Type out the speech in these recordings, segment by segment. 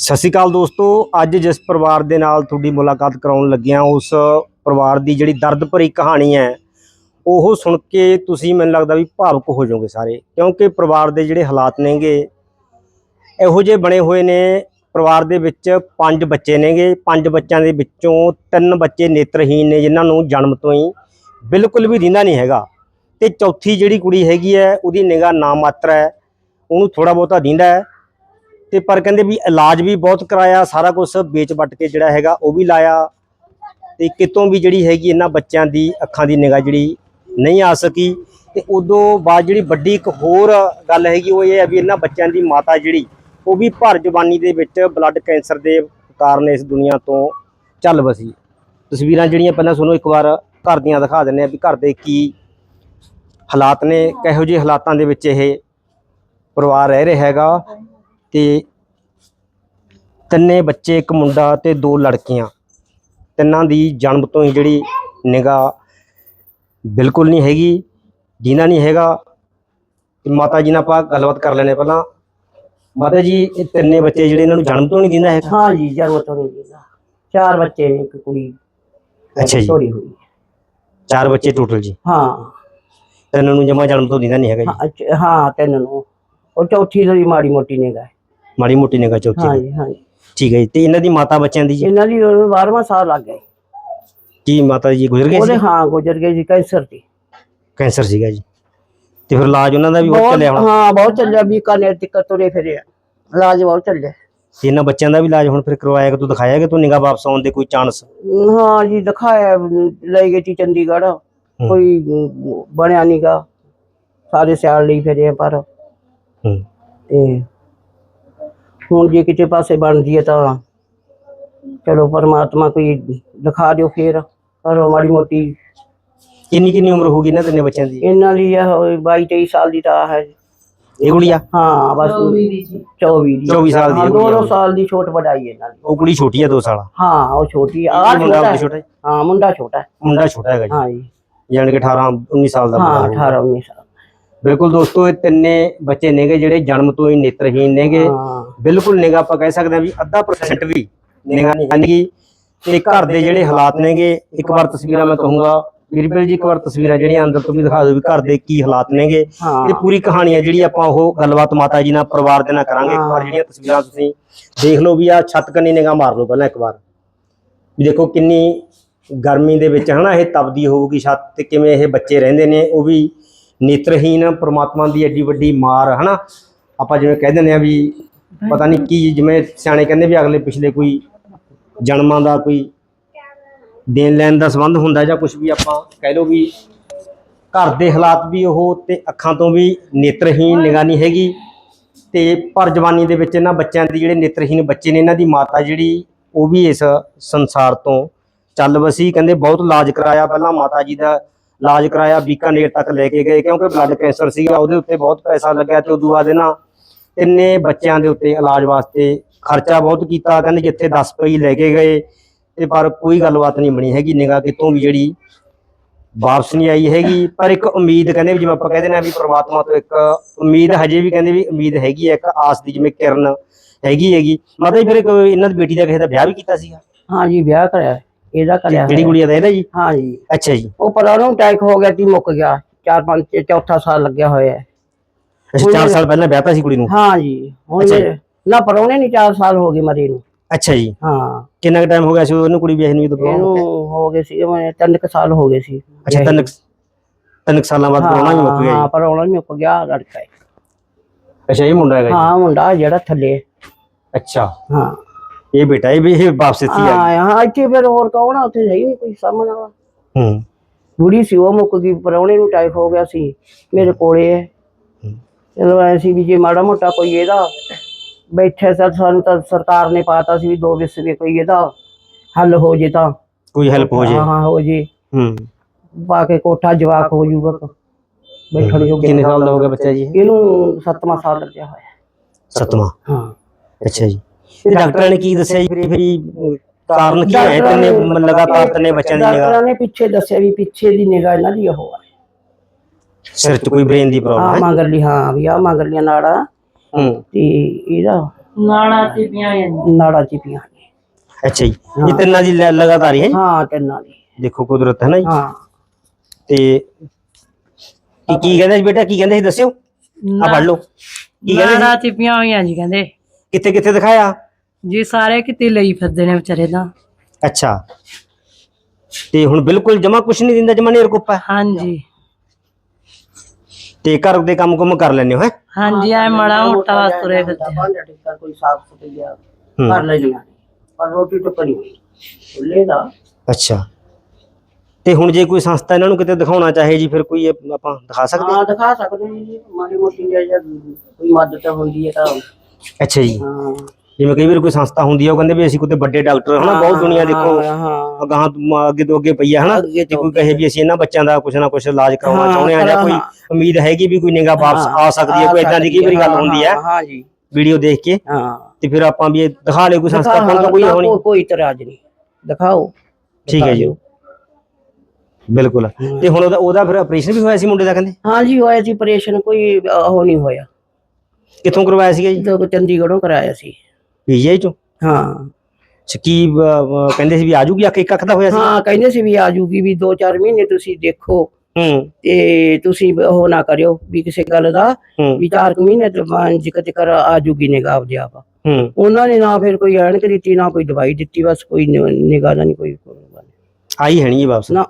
ਸਤਿ ਸ਼੍ਰੀ ਅਕਾਲ ਦੋਸਤੋ, ਅੱਜ ਜਿਸ ਪਰਿਵਾਰ ਦੇ ਨਾਲ ਤੁਹਾਡੀ ਮੁਲਾਕਾਤ ਕਰਾਉਣ ਲੱਗਿਆ, ਉਸ ਪਰਿਵਾਰ ਦੀ ਜਿਹੜੀ ਦਰਦ ਭਰੀ ਕਹਾਣੀ ਹੈ, ਉਹ ਸੁਣ ਕੇ ਤੁਸੀਂ ਮੈਨੂੰ ਲੱਗਦਾ ਵੀ ਭਾਵੁਕ ਹੋ ਜਾਓਗੇ ਸਾਰੇ, ਕਿਉਂਕਿ ਪਰਿਵਾਰ ਦੇ ਜਿਹੜੇ ਹਾਲਾਤ ਨੇਗੇ, ਇਹੋ ਜਿਹੇ ਬਣੇ ਹੋਏ ਨੇ, ਪਰਿਵਾਰ ਦੇ ਵਿੱਚ ਪੰਜ ਬੱਚੇ ਨੇਗੇ, ਪੰਜ ਬੱਚਿਆਂ ਦੇ ਵਿੱਚੋਂ ਤਿੰਨ ਬੱਚੇ ਨੇਤਰਹੀਨ ਨੇ, ਜਿਨ੍ਹਾਂ ਨੂੰ ਜਨਮ ਤੋਂ ਹੀ ਬਿਲਕੁਲ ਵੀ ਦਿੰਦਾ ਨਹੀਂ ਹੈਗਾ। ਤੇ ਚੌਥੀ ਜਿਹੜੀ ਕੁੜੀ ਹੈਗੀ ਹੈ, ਉਹਦੀ ਨਿਗਾਹ ਨਾ ਮਾਤਰ ਹੈ, ਉਹਨੂੰ ਥੋੜਾ ਬਹੁਤਾ ਦਿੰਦਾ ਹੈ। ਤੇ ਪਰ ਕਹਿੰਦੇ ਵੀ ਇਲਾਜ ਵੀ ਬਹੁਤ ਕਰਾਇਆ, ਸਾਰਾ ਕੁਝ ਵੇਚ ਵੱਟ ਕੇ ਜਿਹੜਾ ਹੈਗਾ ਉਹ ਵੀ ਲਾਇਆ। ਤੇ ਕਿਤੋਂ ਵੀ ਜਿਹੜੀ ਹੈਗੀ ਇਹਨਾਂ ਬੱਚਿਆਂ ਦੀ ਅੱਖਾਂ ਦੀ ਨਿਗਾਹ ਜਿਹੜੀ ਨਹੀਂ ਆ ਸਕੀ। ਤੇ ਉਦੋਂ ਬਾਅਦ ਜਿਹੜੀ ਵੱਡੀ ਇੱਕ ਹੋਰ ਗੱਲ ਹੈਗੀ ਉਹ ਇਹ ਹੈ ਵੀ ਇਹਨਾਂ ਬੱਚਿਆਂ ਦੀ ਮਾਤਾ ਜਿਹੜੀ, ਉਹ ਵੀ ਭਰ ਜਵਾਨੀ ਦੇ ਵਿੱਚ ਬਲੱਡ ਕੈਂਸਰ ਦੇ ਕਾਰਨ ਇਸ ਦੁਨੀਆ ਤੋਂ ਚੱਲ ਵਸੀ। ਤਸਵੀਰਾਂ ਜਿਹੜੀਆਂ ਪਹਿਲਾਂ ਤੁਹਾਨੂੰ ਇੱਕ ਵਾਰ ਘਰ ਦੀਆਂ ਦਿਖਾ ਦਿੰਦੇ ਆ ਵੀ ਘਰ ਦੇ ਕੀ ਹਾਲਾਤ ਨੇ, ਕਿਹੋ ਜਿਹੇ ਹਾਲਾਤਾਂ ਦੇ ਵਿੱਚ ਇਹ ਪਰਿਵਾਰ ਰਹਿ ਰਿਹਾ ਹੈਗਾ। ਤੇ ਤਿੰਨੇ ਬੱਚੇ ਇੱਕ ਮੁੰਡਾ ਤੇ ਦੋ ਲੜਕੀਆਂ। ਤਿੰਨਾਂ ਦੀ ਜਨਮ ਤੋਂ ਹੀ ਜਿਹੜੀ ਨਿਗਾਹ ਬਿਲਕੁਲ ਨਹੀਂ ਹੈਗੀ ਜਿਨ੍ਹਾਂ ਨਹੀਂ ਹੈਗਾ। ਮਾਤਾ ਜੀ ਨਾਲ ਆਪਾਂ ਗੱਲਬਾਤ ਕਰ ਲੈਣੇ ਪਹਿਲਾਂ। ਮਾਤਾ ਜੀ ਇਹ ਤਿੰਨੇ ਬੱਚੇ ਜਿਹੜੇ ਇਹਨਾਂ ਨੂੰ ਜਨਮ ਤੋਂ ਨਹੀਂ ਦਿੰਦਾ ਹੈਗਾ? ਹਾਂ ਜੀ ਜਨਮ ਤੋਂ ਨਹੀਂ ਦਿੰਦਾ ਚਾਰ ਬੱਚੇ ਨੇ ਇੱਕ ਕੁੜੀ। ਅੱਛਾ ਜੀ। ਚੋਰੀ ਹੋਈ। ਚਾਰ ਬੱਚੇ ਟੋਟਲ ਜੀ? ਹਾਂ। ਤਿੰਨਾਂ ਨੂੰ ਜਮਾ ਜਨਮ ਤੋਂ ਦਿੰਦਾ ਨਹੀਂ ਹੈਗਾ ਜੀ? ਹਾਂ, ਅੱਛਾ, ਹਾਂ ਤਿੰਨ ਨੂੰ। ਉਹ ਚੌਥੀ ਦੀ ਮਾੜੀ ਮੋਟੀ ਨੇ ਗਏ ਮਾੜੀ ਮੋਟੀ ਨਿਗਾਹ ਚੌਥੀ ਹਾਂ ਦੀ। ਜੀ ਹਾਂ ਜੀ। ਠੀਕ ਹੈ ਜੀ। ਤੇ ਇਹਨਾਂ ਦੀ ਮਾਤਾ ਬੱਚਿਆਂ ਦੀ ਜੀ? ਇਹਨਾਂ ਦੀ 12ਵਾਂ ਸਾਲ ਲੱਗ ਗਏ ਕੀ ਮਾਤਾ ਜੀ ਗੁਜ਼ਰ ਗਏ ਉਹਦੇ ਸੀ? ਹਾਂ ਗੁਜ਼ਰ ਗਏ ਜੀ ਕੈਂਸਰ ਦੀ। ਕੈਂਸਰ ਸੀਗਾ ਜੀ। ਤੇ ਫਿਰ ਇਲਾਜ ਉਹਨਾਂ ਦਾ ਵੀ ਬਹੁਤ ਬਹੁਤ ਚੱਲਿਆ ਹੋਣਾ? ਹਾਂ ਬਹੁਤ ਚੱਲਿਆ। ਬੀਕਾਨੇਰ ਤੱਕ ਤੁਰੇ ਫਿਰੇ ਆ। ਇਲਾਜ ਬਹੁਤ ਚੱਲਿਆ। ਤੇ ਇਹਨਾਂ ਬੱਚਿਆਂ ਦਾ ਵੀ ਇਲਾਜ ਹੁਣ ਫਿਰ ਕਰਵਾਇਆ ਕਿ ਤੂੰ ਦਿਖਾਇਆ ਕਿ ਤੂੰ ਨਿਗਾਹ ਵਾਪਸ ਆਉਣ ਦੇ ਕੋਈ ਚਾਂਸ ਹਾਂ ਜੀ ਦਿਖਾਇਆ। ਲੈ ਗਏ ਸੀ ਚੰਡੀਗੜ੍ਹ। ਕੋਈ ਅਮ, ਬਣਿਆ ਨੀਗਾ। ਸਾਰੇ ਸਿਆਲ ਲਈ ਫਿਰੇ ਆ ਪਰ। ਹੂੰ। ਤੇ ਹੁਣ ਜੇ ਕਿਤੇ ਪਾਸੇ ਬਣਦੀ ਹੈ ਤਾਂ ਚਲੋ ਪਰਮਾਤਮਾ ਕੋਈ ਦਿਖਾ ਦਿਓ ਫੇਰ। ਕਰੋ ਮਾੜੀ ਮੋਟੀ ਕਿੰਨੀ ਕਿੰਨੀ ਉਮਰ ਹੋਗੀ ਇਹਨਾਂ ਤਿੰਨੇ ਬੱਚਿਆਂ ਦੀ? ਇਹਨਾਂ ਦੀ ਇਹ 22 23 ਸਾਲ ਦੀ ਤਾਂ ਹੈ। ਇਹ ਗੁੜੀਆ? ਹਾਂ ਬਸ 24 ਦੀ 24 ਦੀ। 24 ਸਾਲ ਦੀ ਹਾਂ, ਹੈ ਦੋ। ਦੋ ਸਾਲ ਦੀ ਛੋਟ ਵਧਾਈ ਹੈ ਇਹਨਾਂ ਦੀ ਉਹ ਕੁੜੀ ਛੋਟੀ ਆ 2 ਸਾਲ। ਹਾਂ ਉਹ ਛੋਟੀ ਆ। ਆਹ ਮੁੰਡਾ ਛੋਟਾ ਹੈ। ਹੈ? ਹਾਂ ਮੁੰਡਾ ਛੋਟਾ ਹੈ। ਮੁੰਡਾ ਛੋਟਾ ਹੈਗਾ ਜੀ। ਹਾਂ ਜੀ। ਯਾਨੀ ਕਿ 18 19 ਸਾਲ ਦਾ ਹਾਂ ਮੁੰਡਾ ਹੋਊਗਾ। 18 19 ਸਾਲ। ਬਿਲਕੁਲ ਦੋਸਤੋ ਇਹ ਤਿੰਨੇ ਬੱਚੇ ਨੇਗੇ ਜਿਹੜੇ ਜਨਮ ਤੋਂ ਹੀ ਨੇਤਰਹੀਨ ਨੇਗੇ। ਹਾਂ। ਬਿਲਕੁਲ ਨਿਗਾਹ ਆਪਾਂ ਕਹਿ ਸਕਦੇ ਹਾਂ ਵੀ ਅੱਧਾ ਪਰਸੈਂਟ ਵੀ ਨਿਗਾਹ ਨਹੀਂ ਹੈਗੀ। ਤੇ ਘਰ ਦੇ ਜਿਹੜੇ ਹਾਲਾਤ ਨੇਗੇ ਇੱਕ ਵਾਰ ਤਸਵੀਰਾਂ ਮੈਂ ਕਹੂੰਗਾ। ਵੀਰਪਲ ਜੀ ਇੱਕ ਵਾਰ ਤਸਵੀਰਾਂ ਜਿਹੜੀਆਂ ਅੰਦਰ ਤੋਂ ਵੀ ਦਿਖਾ ਦਿਓ ਵੀ ਘਰ ਦੇ ਕੀ ਹਾਲਾਤ ਨੇਗੇ। ਇਹ ਪੂਰੀ ਕਹਾਣੀ ਹੈ ਜਿਹੜੀ ਆਪਾਂ ਉਹ ਗੱਲਬਾਤ ਮਾਤਾ ਜੀ ਨਾਲ ਪਰਿਵਾਰ ਦੇ ਨਾਲ ਕਰਾਂਗੇ। ਇੱਕ ਵਾਰ ਜਿਹੜੀਆਂ ਤਸਵੀਰਾਂ ਤੁਸੀਂ ਦੇਖ ਲਓ ਵੀ ਆ ਛੱਤ ਕੰਨੀ ਨਿਗਾਹ ਮਾਰ ਲਓ ਪਹਿਲਾਂ ਇੱਕ ਵਾਰ। ਵੀ ਦੇਖੋ ਕਿੰਨੀ ਗਰਮੀ ਦੇ ਵਿੱਚ ਹਨਾ ਇਹ ਤਪਦੀ ਹੋਊਗੀ ਛੱਤ ਤੇ ਕਿਵੇਂ ਇਹ ਬੱਚੇ ਰਹਿੰਦੇ ਨੇ ਉਹ ਵੀ ਨੇਤਰਹੀਨ ਪ੍ਰਮਾਤਮਾ ਦੀ ਐਡੀ ਵੱਡੀ ਮਾਰ ਹਨਾ। ਆਪਾਂ ਜਿਵੇਂ ਕਹਿ ਦਿੰਦੇ ਆ ਵੀ ਪਤਾ ਨਹੀਂ ਕੀ ਜਿਵੇਂ ਸਿਆਣੇ ਕਹਿੰਦੇ ਵੀ ਅਗਲੇ ਪਿਛਲੇ ਕੋਈ ਜਨਮਾਂ ਦਾ ਕੋਈ ਦੇਣ ਲੈਣ ਦਾ ਸੰਬੰਧ ਹੁੰਦਾ ਜਾਂ ਕੁਝ ਵੀ ਆਪਾਂ ਕਹਿ ਲਓ ਵੀ ਘਰ ਦੇ ਹਾਲਾਤ ਵੀ ਉਹ ਤੇ ਅੱਖਾਂ ਤੋਂ ਵੀ ਨੇਤਰਹੀਨ ਨਿਗਾਹ ਨਹੀਂ ਹੈਗੀ ਤੇ ਪਰ ਜਵਾਨੀ ਦੇ ਵਿੱਚ ਇਹਨਾਂ ਬੱਚਿਆਂ ਦੀ ਜਿਹੜੇ ਨੇਤਰਹੀਨ ਬੱਚੇ ਨੇ ਇਹਨਾਂ ਦੀ ਮਾਤਾ ਜਿਹੜੀ ਉਹ ਵੀ ਇਸ ਸੰਸਾਰ ਤੋਂ ਚੱਲ ਵਸੀ ਕਹਿੰਦੇ ਬਹੁਤ ਇਲਾਜ ਕਰਾਇਆ ਪਹਿਲਾਂ ਮਾਤਾ ਜੀ ਦਾ ਇਲਾਜ ਕਰਾਇਆ ਬੀਕਾਨੇਰ ਤੱਕ ਲੈ ਕੇ ਗਏ ਕਿਉਂਕਿ ਬਲੱਡ ਕੈਂਸਰ ਸੀਗਾ ਉਹਦੇ ਉੱਤੇ ਬਹੁਤ ਪੈਸਾ ਲੱਗਿਆ ਤੇ ਉਦੋਂ ਬਾਅਦ ਇਹਨਾਂ ਤਿੰਨੇ ਬੱਚਿਆਂ ਦੇ ਉੱਤੇ ਇਲਾਜ ਵਾਸਤੇ ਖਰਚਾ ਬਹੁਤ ਕੀਤਾ। ਕਹਿੰਦੇ ਜਿੱਥੇ 10 ਪਈ ਲੈ ਕੇ ਗਏ ਤੇ ਪਰ ਕੋਈ ਗੱਲਬਾਤ ਨਹੀਂ ਬਣੀ ਹੈਗੀ। ਨਿਗਾਹ ਕਿਤੋਂ ਵੀ ਜਿਹੜੀ ਵਾਪਸ ਨਹੀਂ ਆਈ ਹੈਗੀ। ਪਰ ਇੱਕ ਉਮੀਦ ਕਹਿੰਦੇ ਵੀ ਜਿਵੇਂ ਆਪਾਂ ਕਹਿੰਦੇ ਨੇ ਵੀ ਪ੍ਰਮਾਤਮਾ ਤੋਂ ਇੱਕ ਉਮੀਦ ਹਜੇ ਵੀ ਕਹਿੰਦੇ ਵੀ ਉਮੀਦ ਹੈਗੀ ਹੈ ਇੱਕ ਆਸ ਦੀ ਜਿਵੇਂ ਕਿਰਨ ਹੈਗੀ ਹੈਗੀ। ਮਤਲਬ ਫਿਰ ਇੱਕ ਇਹਨਾਂ ਦੀ ਬੇਟੀ ਦਾ ਕਿਸੇ ਦਾ ਵਿਆਹ ਵੀ ਕੀਤਾ ਸੀਗਾ? ਹਾਂ ਜੀ ਵਿਆਹ ਕਰਿਆ। ਇਹਦਾ ਕਰਿਆ ਜਿਹੜੀ ਕੁੜੀ ਦਾ ਇਹਦਾ ਜੀ? ਹਾਂ ਜੀ। ਅੱਛਾ ਜੀ। ਉਹ ਪਰ ਉਹਨੂੰ ਅਟੈਕ ਹੋ ਗਿਆ ਸੀ ਮੁੱਕ ਗਿਆ। ਚਾਰ ਪੰਜ ਚੌਥਾ ਸਾਲ ਲੱਗਿਆ ਹੋਇਆ। ਹੈ ਅੱਛਾ 4 ਸਾਲ ਪਹਿਲਾਂ ਵਿਆਹਤਾ ਸੀ ਕੁੜੀ ਨੂੰ? ਹਾਂ ਜੀ ਹੁਣ ਅੱਛਾ ਜੀ। ਨਾ ਪਰੌਣੇ ਨਹੀਂ 4 ਸਾਲ ਹੋ ਗਏ ਮਰੇ ਨੂੰ। ਅੱਛਾ ਜੀ। ਹਾਂ। ਕਿੰਨਾ ਕੁ ਟਾਈਮ ਹੋ ਗਿਆ ਸੀ ਉਹਨੂੰ ਕੁੜੀ ਵਿਆਹੀ ਨੂੰ ਜਦੋਂ ਇਹਨੂੰ ਪ੍ਰੋਬਲਮ ਹੋ ਗਏ ਸੀ ਮੈਂ ਤਿੰਨ ਕੁ ਸਾਲ ਹੋ ਗਏ ਸੀ ਅੱਛਾ ਤਿੰਨ ਕੁ- ਤਿੰਨ ਕੁ ਸਾਲਾਂ ਬਾਅਦ ਕਰੋਨਾ ਵੀ ਮੁੱਕ ਗਿਆ ਹਾਂ ਜੀ। ਪਰੌਣਾ ਵੀ ਮੁੱਕ ਗਿਆ ਲੜਕਾ ਹੈ। ਅੱਛਾ ਇਹ ਮੁੰਡਾ ਹੈਗਾ ਜੀ? ਹਾਂ ਮੁੰਡਾ ਜਿਹੜਾ ਥੱਲੇ। ਹੈ। ਅੱਛਾ। ਹਾਂ। ਇਹ ਬੇਟਾ ਇਹ ਵੀ ਇਹ ਵਾਪਸ ਇੱਥੇ ਆ। ਹਾਂ ਹਾਂ ਇੱਥੇ ਫਿਰ ਹੋਰ ਕੌਣ ਆ? ਉੱਥੇ ਹੈ ਹੀ ਨਹੀਂ ਕੋਈ ਸਾਹਮਣੇ। ਵਾਲਾ ਹੂੰ। ਬੁੜੀ ਸੀ ਉਹ ਮੁੱਕ ਗਈ ਪਰੌਣੇ ਨੂੰ ਟਾਈਫ ਹੋ ਗਿਆ ਸੀ। ਮੇਰੇ ਕੋਲੇ ਹੈ। ਚਲੋ ਐ ਸੀ ਵੀ ਜੇ ਮਾੜਾ ਮੋਟਾ ਕੋਈ ਇਹਦਾ ਬੈਠੇ ਸਰ ਸਾਨੂੰ ਤਾਂ ਸਰਕਾਰ ਨੇ ਪਾਤਾ ਸੀ ਵੀ ਦੋ ਵਿਸਵੇ ਕੋਈ ਇਹਦਾ ਹੱਲ ਹੋ ਜੇ ਤਾਂ। ਕੋਈ ਹੈਲਪ ਹੋ ਜੇ। ਹਾਂ ਹਾਂ ਹੋ ਜੇ। ਹੂੰ। ਪਾ ਕੇ ਕੋਠਾ ਜਵਾਕ ਹੋ ਜੂਗਾ ਬੈਠਣ ਜੋਗੇ ਕਿੰਨੇ ਸਾਲ ਦਾ ਹੋ ਗਿਆ ਬੱਚਾ ਜੀ? ਇਹ? ਇਹਨੂੰ ਸੱਤਵਾਂ ਸਾਲ ਲੱਗਿਆ ਹੋਇਆ। ਸੱਤਵਾਂ? ਹਾਂ। ਅੱਛਾ ਜੀ। ਤੇ ਡਾਕਟਰਾਂ ਨੇ ਕੀ ਦੱਸਿਆ ਜੀ? ਫਿਰ ਫਿਰ ਕਾਰਨ ਕੀ ਹੈ? ਤਿੰਨੇ ਲਗਾਤਾਰ ਤਿੰਨੇ ਬੱਚਿਆਂ ਦੀ ਨਿਗਾਹ। ਡਾਕਟਰਾਂ ਨੇ ਪਿੱਛੇ ਦੱਸਿਆ ਵੀ ਪਿੱਛੇ ਦੀ ਨਿਗਾਹ ਇਹਨਾਂ ਦੀ ਉਹ ਸਿਰ 'ਚ ਕੋਈ ਬ੍ਰੇਨ ਦੀ ਪ੍ਰੋਬਲਮ ਆ ਹੈ ਮਗਰਲੀ ਹਾਂ ਵੀ ਆ ਮਗਰਲੀਆਂ ਨਾੜਾਂ ਹੂੰ। ਤੇ ਇਹਦਾ ਨਾਣਾ ਤੇ ਪਿਆ ਜੀ ਨਾੜਾ ਚਿਪੀਆਂ ਨੇ। ਅੱਛਾ ਜੀ ਇਹ ਤਿੰਨਾਂ ਦੀ ਲ- ਲਗਾਤਾਰ ਹੀ ਹੈ ਜੀ? ਹਾਂ ਤਿੰਨਾਂ ਦੀ। ਦੇਖੋ ਕੁਦਰਤ ਹੈ ਨਾ ਜੀ। ਹਾਂ। ਤੇ ਕੀ ਕੀ ਕਹਿੰਦੇ ਸੀ ਬੇਟਾ ਕੀ ਕਹਿੰਦੇ ਸੀ ਦੱਸਿਓ? ਆ ਪੜ ਲਓ। ਕੀ ਕਹਿੰਦੇ ਸੀ? ਤੇ ਪਿਆ ਹੋਈਆਂ ਜੀ ਕਹਿੰਦੇ। ਕਿੱਥੇ ਕਿੱਥੇ ਦਿਖਾਇਆ? ਜੀ ਸਾਰੇ ਕਿਤੇ ਲਈ ਫਿਰਦੇ ਨੇ ਵਿਚਾਰੇ ਤਾਂ। ਅੱਛਾ। ਤੇ ਹੁਣ ਬਿਲਕੁਲ ਜਮਾ ਕੁਛ ਨਹੀਂ ਦਿੰਦਾ ਜਮਾ ਨੇਰ ਕੁੱਪਾ ਹੈ? ਹਾਂਜੀ। ਤੇ ਘਰ ਦੇ ਕੰਮ ਕੁਮ ਕਰ ਲੈਂਦੇ ਹੋ ਹੈ? ਹਾਂਜੀ ਐ ਮੜਾ ਮੋਟਾ ਵਾਸ ਤੁਰੇ ਫਿਰਦੇ ਟਿੱਕਾ ਕੋਈ ਸਾਫ਼ ਸੁਥਰੀਆ ਹੂੰ। ਕਰ ਲੈਣੀਆਂ ਨੇ। ਪਰ ਰੋਟੀ ਟੁੱਕਣੀ ਖੁੱਲੇ ਦਾ। ਅੱਛਾ। ਤੇ ਹੁਣ ਜੇ ਕੋਈ ਸੰਸਥਾ ਇਹਨਾਂ ਨੂੰ ਕਿਤੇ ਦਿਖਾਉਣਾ ਚਾਹੇ ਜੀ ਫਿਰ ਕੋਈ ਇਹ ਆਪਾਂ ਦਿਖਾ ਸਕਦੇ ਹਾਂ ਦਿਖਾ ਸਕਦੇ ਹਾਂ ਜੀ। ਮਾੜੀ ਮੋਟੀ ਜੇ ਜੇ ਕੋਈ ਮਦਦ ਹੁੰਦੀ ਹੈ ਤਾਂ। ਅੱਛਾ ਜੀ। ਹਾਂ। ਜਿਵੇਂ ਕਈ ਵਾਰ ਕੋਈ ਸੰਸਥਾ ਹੁੰਦੀ ਹੈ ਉਹ ਕਹਿੰਦੇ ਵੀ ਅਸੀਂ ਕੋਈ ਵੱਡੇ ਡਾਕਟਰ ਹਨਾ ਬਹੁਤ ਦੁਨੀਆ ਦੇਖੋ ਅਗਾਹ ਅੱਗੇ ਤੋਂ ਅੱਗੇ ਪਈ ਹੈ ਹਨਾ ਜੇ ਕੋਈ ਕਹੇ ਵੀ ਅਸੀਂ ਇਹਨਾਂ ਬੱਚਿਆਂ ਦਾ ਕੁਛ ਨਾ ਕੁਛ ਇਲਾਜ ਕਰਾਉਣਾ ਚਾਹੁੰਦੇ ਆ ਜਾਂ ਕੋਈ। ਉਮੀਦ ਹੈਗੀ ਵੀ ਕੋਈ ਨਿਗਾ ਵਾਪਸ ਆ ਸਕਦੀ ਹੈ ਕੋਈ ਇਦਾਂ ਦੀ ਕਈ ਵਾਰੀ ਗੱਲ ਹੁੰਦੀ ਹੈ ਹਾਂ ਜੀ। ਵੀਡੀਓ ਦੇਖ ਕੇ ਹਾਂ। ਤੇ ਫਿਰ ਆਪਾਂ ਵੀ ਦਿਖਾ ਲਿਓ ਕੋਈ ਸੰਸਥਾ ਕੋਲ ਤਾਂ ਕੋਈ ਹੋਣੀ। ਕੋਈ- ਇਤਰਾਜ਼ ਨਹੀਂ। ਦਿਖਾਓ। ਠੀਕ ਹੈ ਜੀ। ਬਿਲਕੁਲ। ਤੇ ਹੁਣ ਉਹਦਾ ਉਹਦਾ ਫਿਰ ਆਪਰੇਸ਼ਨ ਵੀ ਹੋਇਆ ਸੀ ਮੁੰਡੇ ਦਾ ਕਹਿੰਦੇ। ਹਾਂ ਜੀ ਹੋਇਆ ਸੀ ਆਪਰੇਸ਼ਨ ਕੋਈ ਉਹ ਨਹੀਂ ਹੋਇਆ। ਕਿੱਥੋਂ ਕਰਵਾਇਆ ਸੀਗਾ ਜੀ? ਚੰਡੀਗੜ੍ਹੋਂ ਕਰਾਇਆ ਸੀ। ਪੀਜੀਆਈ ਚੋਂ? ਹਾਂ। ਕੀ ਅਹ, ਕਹਿੰਦੇ ਸੀ ਵੀ ਆਜੂਗੀ ਅੱਖ ਇੱਕ ਅੱਖ ਦਾ ਹੋਇਆ ਸੀ? ਹਾਂ ਕਹਿੰਦੇ ਸੀ ਵੀ ਆ ਜੂਗੀ ਵੀ 2-4 ਮਹੀਨੇ ਤੁਸੀਂ ਦੇਖੋ। ਹੂੰ। ਤੇ ਤੁਸੀਂ ਉਹ ਨਾ ਕਰਿਓ ਵੀ ਕਿਸੇ ਗੱਲ ਦਾ ਹੂੰ। ਵੀ 4 ਮਹੀਨੇ ਤੇ ਪੰਜ ਕਿਤੇ ਕਰ ਆ ਜੂਗੀ ਨਿਗਾਹ ਆਪਦੇ ਆਪ। ਹੂੰ। ਉਹਨਾਂ ਨੇ ਨਾ ਫਿਰ ਕੋਈ ਐਨਕ ਦਿੱਤੀ ਨਾ ਕੋਈ ਦਵਾਈ ਦਿੱਤੀ ਬਸ ਕੋਈ ਨਿਗਾਹ ਦਾ ਨਹੀਂ ਕੋਈ ਆਈ ਹੈ ਨਹੀਂ ਵਾਪਸ? ਨਾ।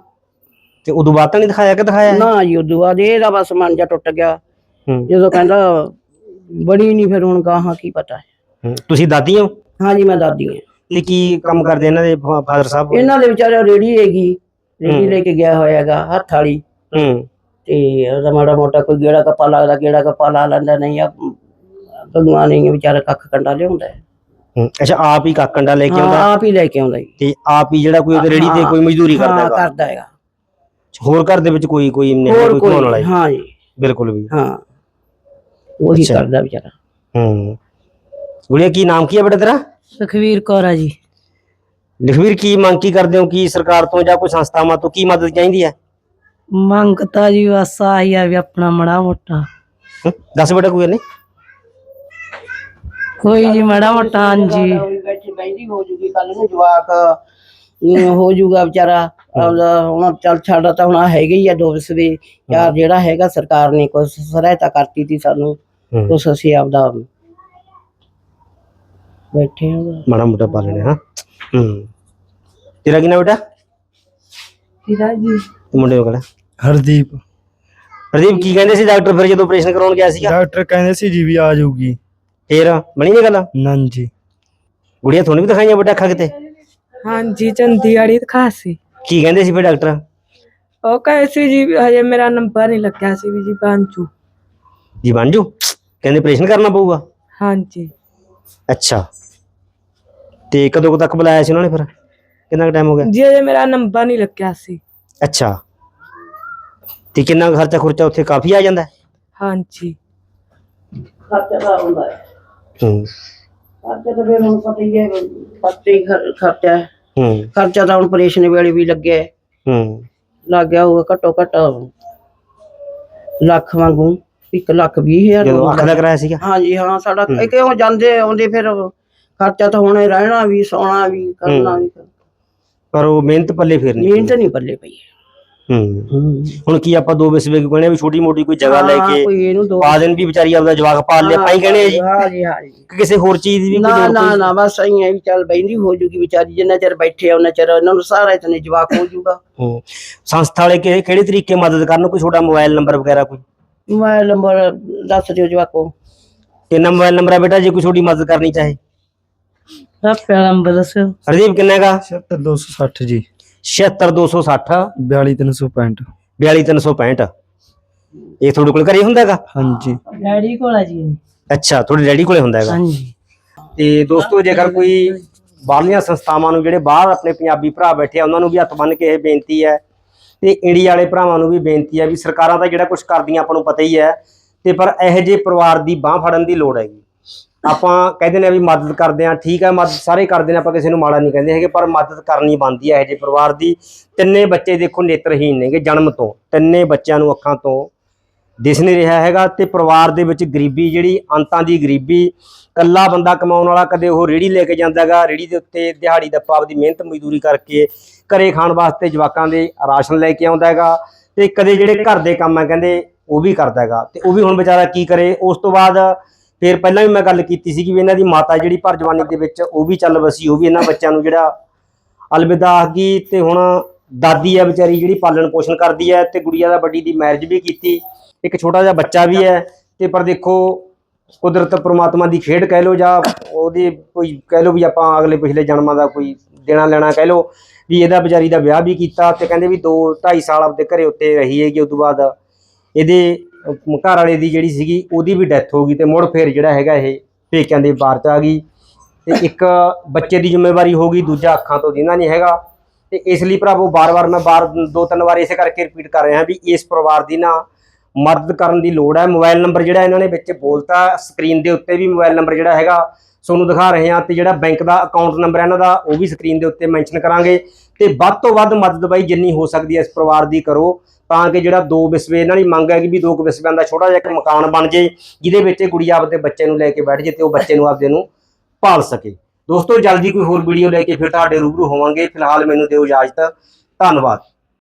ਤੇ ਉਦੋਂ ਬਾਅਦ ਤਾਂ ਨਹੀਂ ਦਿਖਾਇਆ ਕਿ ਦਿਖਾਇਆ? ਹੈ? ਨਾ ਜੀ ਉਦੋਂ ਬਾਅਦ ਇਹਦਾ ਬਸ ਮਨ ਜਾ ਟੁੱਟ ਗਿਆ। ਹੂੰ। ਜਦੋਂ ਕਹਿੰਦਾ ਬੜੀ ਨਹੀਂ ਫਿਰ ਹੁਣ ਗਾਹਾਂ ਕੀ ਪਤਾ ਹੈ। ਹੂੰ। ਤੁਸੀਂ ਦਾਦੀ ਹੋ? ਹਾਂ ਜੀ ਮੈਂ ਦਾਦੀ ਹਾਂ। ਤੇ ਕੀ ਕੰਮ ਕਰਦੇ ਇਹਨਾਂ ਦੇ ਫਾਦਰ ਸਾਹਿਬ? ਇਹਨਾਂ ਦੇ ਵਿਚਾਰੇ ਰੇੜੀ ਹੈਗੀ ਰੇੜੀ ਲੈ ਕੇ ਗਿਆ ਹੋਇਆ ਹੈਗਾ ਹੱਥ ਵਾਲੀ। ਹੂੰ। ਤੇ ਉਹਦਾ ਮਾੜਾ ਮੋਟਾ ਕੋਈ ਗੇੜਾ ਕੱਪਾ ਲੱਗਦਾ ਗੇੜਾ ਕੱਪਾ ਲਾ ਲੈਂਦਾ ਨਹੀਂ ਆ ਭਗਵਾਨ ਨਹੀਂ ਵਿਚਾਰਾ ਕੱਖ ਕੰਡਾ ਲਿਆਉਂਦਾ ਹੈ। ਹੂੰ। ਅੱਛਾ ਆਪ ਹੀ ਕਾਕੰਡਾ ਲੈ ਕੇ ਹਾਂ ਆਉਂਦਾ ਆਪ ਹੀ ਲੈ ਕੇ ਆਉਂਦਾ ਜੀ। ਤੇ ਆਪ ਹੀ ਜਿਹੜਾ ਕੋਈ ਉਹਦੇ ਰੇੜੀ ਤੇ ਕੋਈ ਮਜ਼ਦੂਰੀ ਕਰਦਾ ਹਾਂ ਹੈਗਾ? ਕਰਦਾ ਹੈਗਾ। ਹੋਰ ਘਰ ਦੇ ਵਿੱਚ ਕੋਈ ਕੋਈ ਨਹੀਂ ਹੋਰ ਕੋਈ ਕਮਾਉਣ ਵਾਲਾ ਕੋਈ। ਹਾਂ ਜੀ। ਬਿਲਕੁਲ ਵੀ। ਹਾਂ। ਉਹੀ ਅੱਛਾ। ਕਰਦਾ ਵਿਚਾਰਾ। ਹੂੰ। ਗੁੜੀਆ ਕੀ ਨਾਮ ਕੀ ਹੈ ਬੇਟਾ ਤੇਰਾ? ਸੁਖਵੀਰ ਕੌਰ ਆ ਜੀ। ਲਖਵੀਰ ਕੀ ਮੰਗ ਕੀ ਕਰਦੇ ਹੋ? ਕੀ ਸਰਕਾਰ ਤੋਂ ਜਾਂ ਕੋਈ ਸੰਸਥਾਵਾਂ ਤੋਂ ਕੀ ਮਦਦ ਚਾਹੀਦੀ ਹੈ? ਮੰਗ ਤਾਂ ਜੀ ਬਸ ਆਹੀ ਆ ਵੀ ਆਪਣਾ ਮੜਾ ਮੋਟਾ। ਹੂੰ? ਦੱਸ ਬੇਟਾ ਕੋਈ ਗੱਲ ਨਹੀਂ। ਕੋਈ ਜੀ ਮੜਾ ਮੋਟਾ ਹਾਂਜੀ। ਬੈਠੀ ਬੈਠੀ ਹੋ ਜੂਗੀ ਕੱਲ ਨੂੰ ਜਵਾਕ ਅਮ, ਹੋ ਜੂਗਾ ਵਿਚਾਰਾ। ਆਪਦਾ ਹੁਣ ਚੱਲ ਛੱਡ ਤਾਂ ਹੁਣ ਆਹ ਹੈਗੇ ਹੀ ਆ ਦੋ ਵਿਸਵੇ ਯਾਰ ਜਿਹੜਾ ਹੈਗਾ ਸਰਕਾਰ ਨੇ ਕੁਛ ਸਹਾਇਤਾ ਕਰਤੀ ਤੀ ਸਾਨੂੰ। ਹੂੰ। ਅਸੀਂ ਆਪਦਾ ਬੈਠੇ ਹਾਂ ਮਾੜਾ ਮੋਟਾ ਪਾ ਲੈਣੇ ਹਾਂ। ਹੂੰ। ਤੇਰਾ ਕੀ ਨਾਮ ਬੇਟਾ? ਤੇਰਾ ਜੀ। ਮੁੰਡੇ ਨੂੰ ਕਿਹੜਾ ਹਰਦੀਪ। ਪ੍ਰਦੀਪ ਕੀ ਕਹਿੰਦੇ ਸੀ? ਡਾਕਟਰ ਫਿਰ ਜਦੋਂ ਆਪਰੇਸ਼ਨ ਕਰਾਉਣ ਗਿਆ ਸੀਗਾ? ਡਾਕਟਰ ਕਹਿੰਦੇ ਸੀ ਜੀ ਵੀ ਆ ਜਾਊਗੀ। ਫੇਰ ਬਣੀ ਇਹ ਗੱਲ? ਨਨ ਜੀ ਗੁੜੀਆ ਤੁਹਾਨੂੰ ਵੀ ਦਿਖਾਈਆਂ ਬੇਟਾ ਅੱਖਾਂ ਕਿਤੇ? ਹਾਂਜੀ ਚੰਦੀ ਵਾਲੀ ਖਾਸੀ ਕੀ ਕਹਿੰਦੇ ਸੀ ਫਿਰ ਡਾਕਟਰ? ਉਹ ਕਹੇ ਸੀ ਜੀ ਵੀ ਹਜੇ ਮੇਰਾ ਨੰਬਰ ਨਹੀਂ ਲੱਗਿਆ ਸੀ ਵੀ ਜੀ ਬਾਂਚੂ ਜੀ। ਬਣ ਜੂ? ਕਹਿੰਦੇ ਆਪਰੇਸ਼ਨ ਕਰਨਾ ਪਊਗਾ। ਹਾਂਜੀ। ਅੱਛਾ। ਤੇ ਕਦੋਂ ਕੁ ਤੱਕ ਬੁਲਾਇਆ ਸੀ ਉਹਨਾਂ ਨੇ ਫਿਰ? ਕਿੰਨਾ ਕੁ ਟਾਈਮ ਹੋ ਗਿਆ? ਜੀ ਹਜੇ ਮੇਰਾ ਨੰਬਰ ਨਹੀਂ ਲੱਗਿਆ ਸੀ। ਅੱਛਾ। ਤੇ ਕਿੰਨਾ ਕੁ ਖਰਚਾ ਖੁਰਚਾ ਉੱਥੇ ਕਾਫੀ ਆ ਜਾਂਦਾ? ਹੈ? ਹਾਂਜੀ। ਖਰਚਾ ਤਾਂ ਹੁੰਦਾ ਹੈ। ਹੂੰ। ਖਰਚਾ ਤਾਂ ਫਿਰ ਹੁਣ ਪਤਾ ਹੀ ਹੈ ਖਰਚੇ ਹੀ ਖਰ- ਖਰਚਾ ਹੈ। ਹੂੰ। ਖਰਚਾ ਤਾਂ ਹੁਣ ਆਪਰੇਸ਼ਨ ਵੇਲੇ ਵੀ ਲੱਗਿਆ ਹੈ। ਹੂੰ। ਲੱਗ ਗਿਆ ਹੋਊਗਾ ਘੱਟੋ ਘੱਟ ਲੱਖ ਵਾਂਗੂ 1 ਲੱਖ ਵੀਹ ਹਜ਼ਾਰ ਜਦੋਂ ਅੱਖ ਦਾ ਕਰਾਇਆ ਸੀਗਾ? ਹਾਂਜੀ ਹਾਂ ਸਾਡਾ ਇਹ ਕਿਉਂ ਜਾਂਦੇ ਆਉਂਦੇ ਫਿਰ ਖਰਚਾ ਤਾਂ ਹੋਣਾ ਹੀ ਰਹਿਣਾ ਵੀ ਸੌਣਾ ਵੀ ਕਰਨਾ ਵੀ। ਪਰ ਉਹ ਮਿਹਨਤ ਪੱਲੇ ਫਿਰ ਨਹੀਂ ਮਿਹਨਤ ਨਹੀਂ ਪੱਲੇ ਪਈ। ਹੂੰ। ਹੁਣ ਕੀ ਆਪਾਂ ਦੋ ਵਿਸਵੇ ਕਹਿੰਦੇ ਵੀ ਛੋਟੀ ਮੋਟੀ ਕੋਈ ਜਗ੍ਹਾ ਲੈ ਕੇ ਪਾ ਦੇਣ ਵੀ ਵਿਚਾਰੀ ਆਪਦਾ ਜਵਾਕ ਪਾਲ ਲਿਆ ਪਾਈ ਕਹਿੰਦੇ ਆ ਜੀ। ਹਾਂ ਜੀ ਹਾਂ ਜੀ। ਕਿਸੇ ਹੋਰ ਚੀਜ਼ ਦੀ ਵੀ ਕੋਈ ਨਾ ਨਾ ਨਾ ਬਸ ਐਂ ਹੈ ਚੱਲ ਬੈਂਦੀ ਹੋ ਜੂਗੀ ਵਿਚਾਰੀ ਜਿੰਨਾ ਚਿਰ ਬੈਠੇ ਆ ਉਹਨਾਂ ਚਿਰ ਇਹਨਾਂ ਨੂੰ ਸਾਰਾ ਇਤਨੇ ਜਵਾਕ ਹੋ ਜੂਗਾ। ਹੂੰ। ਸੰਸਥਾ ਵਾਲੇ ਕਿ- ਕਿਹੜੇ ਤਰੀਕੇ ਮਦਦ ਕਰਨ? ਕੋਈ ਛੋਟਾ ਮੋਬਾਈਲ ਨੰਬਰ ਵਗੈਰਾ ਕੋਈ? ਮੋਬਾਈਲ ਨੰਬਰ ਦੱਸ ਦਿਓ ਜਵਾਕੋ। ਕਿੰਨਾ ਮੋਬਾਈਲ ਨੰਬਰ ਹੈ ਬੇਟਾ ਜੇ ਕੋਈ ਛੋਟੀ ਮਦਦ ਕਰਨੀ ਚਾਹੇ? ਦੱਸਿਓ। ਹਰਦੀਪ ਕਿੰਨਾ ਹੈਗਾ? 76260 ਜੀ। 76260 42365 42365 ਇਹ ਤੁਹਾਡੇ ਕੋਲ ਘਰੇ ਹੁੰਦਾ ਹੈਗਾ? ਹਾਂਜੀ। ਡੈਡੀ ਕੋਲ ਆ ਜੀ ਅੱਛਾ ਤੁਹਾਡੇ ਡੈਡੀ ਕੋਲੇ ਹੁੰਦਾ ਹੈਗਾ? ਹਾਂਜੀ। ਤੇ ਦੋਸਤੋ ਜੇਕਰ ਕੋਈ ਬਾਹਰਲੀਆਂ ਸੰਸਥਾਵਾਂ ਨੂੰ ਜਿਹੜੇ ਬਾਹਰ ਆਪਣੇ ਪੰਜਾਬੀ ਭਰਾ ਬੈਠੇ ਆ ਉਹਨਾਂ ਨੂੰ ਵੀ ਹੱਥ ਬੰਨ ਕੇ ਇਹ ਬੇਨਤੀ ਹੈ ਤੇ ਇੰਡੀਆ ਵਾਲੇ ਭਰਾਵਾਂ ਨੂੰ ਵੀ ਬੇਨਤੀ ਹੈ ਵੀ ਸਰਕਾਰਾਂ ਤਾਂ ਜਿਹੜਾ ਕੁਝ ਕਰਦੀਆਂ ਆਪਾਂ ਨੂੰ ਪਤਾ ਹੀ ਹੈ ਤੇ ਪਰ ਇਹੋ ਜਿਹੇ ਪਰਿਵਾਰ ਦੀ ਬਾਹ ਫੜਨ ਦੀ ਲੋੜ ਹੈਗੀ। ਆਪਾਂ ਕਹਿੰਦੇ ਨੇ ਵੀ ਮਦਦ ਕਰਦੇ ਆ ਠੀਕ ਹੈ, ਮਦਦ ਸਾਰੇ ਕਰਦੇ ਨੇ, ਆਪਾਂ ਕਿਸੇ ਨੂੰ ਮਾੜਾ ਨਹੀਂ ਕਹਿੰਦੇ ਹੈਗੇ, ਪਰ ਮਦਦ ਕਰਨੀ ਬਣਦੀ ਹੈ ਇਹੋ ਜਿਹੇ ਪਰਿਵਾਰ ਦੀ। ਤਿੰਨੇ ਬੱਚੇ ਦੇਖੋ ਨੇਤਰਹੀਨ ਨੇਗੇ, ਜਨਮ ਤੋਂ, ਤਿੰਨੇ ਬੱਚਿਆਂ ਨੂੰ ਅੱਖਾਂ ਤੋਂ। ਦਿਸ ਨਹੀਂ ਰਿਹਾ ਹੈਗਾ ਤੇ ਪਰਿਵਾਰ ਦੇ ਵਿੱਚ ਗਰੀਬੀ ਜਿਹੜੀ, ਅੰਤਾਂ ਦੀ ਗਰੀਬੀ ਕੱਲਾ ਬੰਦਾ ਕਮਾਉਣ ਵਾਲਾ ਕਦੇ ਉਹ ਰੇੜੀ ਲੈ ਕੇ ਜਾਂਦਾ ਹੈਗਾ, ਰੇੜੀ ਦੇ ਉੱਤੇ ਦਿਹਾੜੀ ਦਾ ਆਪਦੀ ਮਿਹਨਤ ਮਜ਼ਦੂਰੀ ਕਰਕੇ ਘਰੇ ਖਾਣ ਵਾਸਤੇ ਜਵਾਕਾਂ ਦੇ ਰਾਸ਼ਨ ਲੈ ਕੇ ਆਉਂਦਾ ਹੈਗਾ ਤੇ ਕਦੇ ਜਿਹੜੇ ਘਰ ਦੇ ਕੰਮ ਆ ਕਹਿੰਦੇ ਉਹ ਵੀ ਕਰਦਾ ਹੈਗਾ ਤੇ ਉਹ ਵੀ ਹੁਣ ਵਿਚਾਰਾ ਕੀ ਕਰੇ, ਉਸ ਤੋਂ ਬਾਅਦ ਫਿਰ ਪਹਿਲਾਂ ਵੀ ਮੈਂ ਗੱਲ ਕੀਤੀ ਸੀ ਕਿ ਵੀ ਇਹਨਾਂ ਦੀ ਮਾਤਾ ਜਿਹੜੀ ਭਰ ਜਵਾਨੀ ਦੇ ਵਿੱਚ ਉਹ ਵੀ ਚੱਲ ਵਸੀ, ਉਹ ਵੀ ਇਹਨਾਂ ਬੱਚਿਆਂ ਨੂੰ ਜਿਹੜਾ ਅਲਵਿਦਾ ਆਖੀ ਤੇ ਹੁਣ ਦਾਦੀ ਹੈ ਵਿਚਾਰੀ ਜਿਹੜੀ ਪਾਲਣ ਪੋਸ਼ਣ ਕਰਦੀ ਹੈ ਤੇ ਗੁੜੀਆ ਦਾ ਵੱਡੀ ਦੀ ਮੈਰਿਜ ਵੀ ਕੀਤੀ, ਇੱਕ ਛੋਟਾ ਜਿਹਾ ਬੱਚਾ ਵੀ ਹੈ ਤੇ ਪਰ ਦੇਖੋ ਕੁਦਰਤ ਪ੍ਰਮਾਤਮਾ ਦੀ ਖੇਡ ਕਹਿ ਲੋ ਜਾਂ ਉਹਦੇ ਕੋਈ ਕਹਿ ਲੋ ਵੀ ਆਪਾਂ ਅਗਲੇ ਪਿਛਲੇ ਜਨਮਾਂ ਦਾ ਕੋਈ ਦੇਣਾ ਲੈਣਾ ਕਹਿ ਲੋ ਵੀ ਇਹਦਾ ਵਿਚਾਰੀ ਦਾ ਵਿਆਹ ਵੀ ਕੀਤਾ ਤੇ ਕਹਿੰਦੇ ਵੀ 2 2.5 ਸਾਲ ਆਪਦੇ ਘਰੇ ਉੱਤੇ ਰਹੀ ਹੈਗੀ, ਉਸ ਤੋਂ ਬਾਅਦ ਇਹਦੇ ਘਰ ਵਾਲੇ ਦੀ ਜਿਹੜੀ ਸੀਗੀ, ਉਹਦੀ ਵੀ ਡੈਥ ਹੋ ਗਈ ਤੇ ਮੁੜ ਫੇਰ ਜਿਹੜਾ ਹੈਗਾ ਇਹ ਪੇਕਿਆਂ ਦੇ ਬਾਹਰ ਚ ਆ ਗਈ। ਤੇ ਇੱਕ ਬੱਚੇ ਦੀ ਜ਼ਿੰਮੇਵਾਰੀ ਹੋ ਗਈ, ਦੂਜਾ ਅੱਖਾਂ ਤੋਂ ਦਿੰਦਾ ਨਹੀਂ ਹੈਗਾ। ਤੇ ਇਸ ਲਈ ਭਰਾਵੋ ਬਾਰ-ਬਾਰ ਮੈਂ ਬਾਰ ਦੋ ਤਿੰਨ ਵਾਰ ਇਸੇ ਕਰਕੇ ਰਿਪੀਟ ਕਰ ਰਿਹਾ ਵੀ ਇਸ ਪਰਿਵਾਰ ਦੀ ਨਾ ਮਦਦ ਕਰਨ ਦੀ ਲੋੜ ਹੈ। ਮੋਬਾਈਲ ਨੰਬਰ ਜਿਹੜਾ ਇਹਨਾਂ ਨੇ ਵਿੱਚ ਬੋਲਤਾ ਸਕਰੀਨ ਦੇ ਉੱਤੇ ਵੀ ਮੋਬਾਈਲ ਨੰਬਰ ਜਿਹੜਾ ਹੈਗਾ ਤੁਹਾਨੂੰ ਦਿਖਾ ਰਹੇ ਹਾਂ ਤੇ ਜਿਹੜਾ ਬੈਂਕ ਦਾ ਅਕਾਊਂਟ ਨੰਬਰ ਹੈ ਇਹਨਾਂ ਦਾ, ਉਹ ਵੀ ਸਕਰੀਨ ਦੇ ਉੱਤੇ ਮੈਂਸ਼ਨ ਕਰਾਂਗੇ। ਤੇ ਵੱਧ ਤੋਂ ਵੱਧ ਮਦਦ ਬਾਈ ਜਿੰਨੀ ਹੋ ਸਕਦੀ ਹੈ ਇਸ ਪਰਿਵਾਰ ਦੀ ਕਰੋ, ਤਾਂ ਕਿ ਜਿਹੜਾ ਦੋ ਵਿਸਵੇ ਇਹਨਾਂ ਦੀ ਮੰਗ ਹੈ ਕਿ ਵੀ ਦੋ ਕੁ ਵਿਸਵਿਆਂ ਦਾ ਛੋਟਾ ਜਿਹਾ ਇੱਕ ਮਕਾਨ ਬਣ ਜੇ, ਜਿਹਦੇ ਵਿੱਚ ਇਹ ਕੁੜੀ ਆਪਦੇ ਬੱਚੇ ਨੂੰ ਲੈ ਕੇ ਬੈਠ ਜੇ ਤੇ ਉਹ ਬੱਚੇ ਨੂੰ ਆਪਦੇ ਨੂੰ ਪਾਲ ਸਕੇ। ਦੋਸਤੋ, ਜਲਦੀ ਕੋਈ ਹੋਰ ਵੀਡੀਓ ਲੈ ਕੇ ਫਿਰ ਤੁਹਾਡੇ ਰੂਬਰੂ ਹੋਵਾਂਗੇ। ਫਿਲਹਾਲ ਮੈਨੂੰ ਦਿਓ ਇਜਾਜ਼ਤ। ਧੰਨਵਾਦ।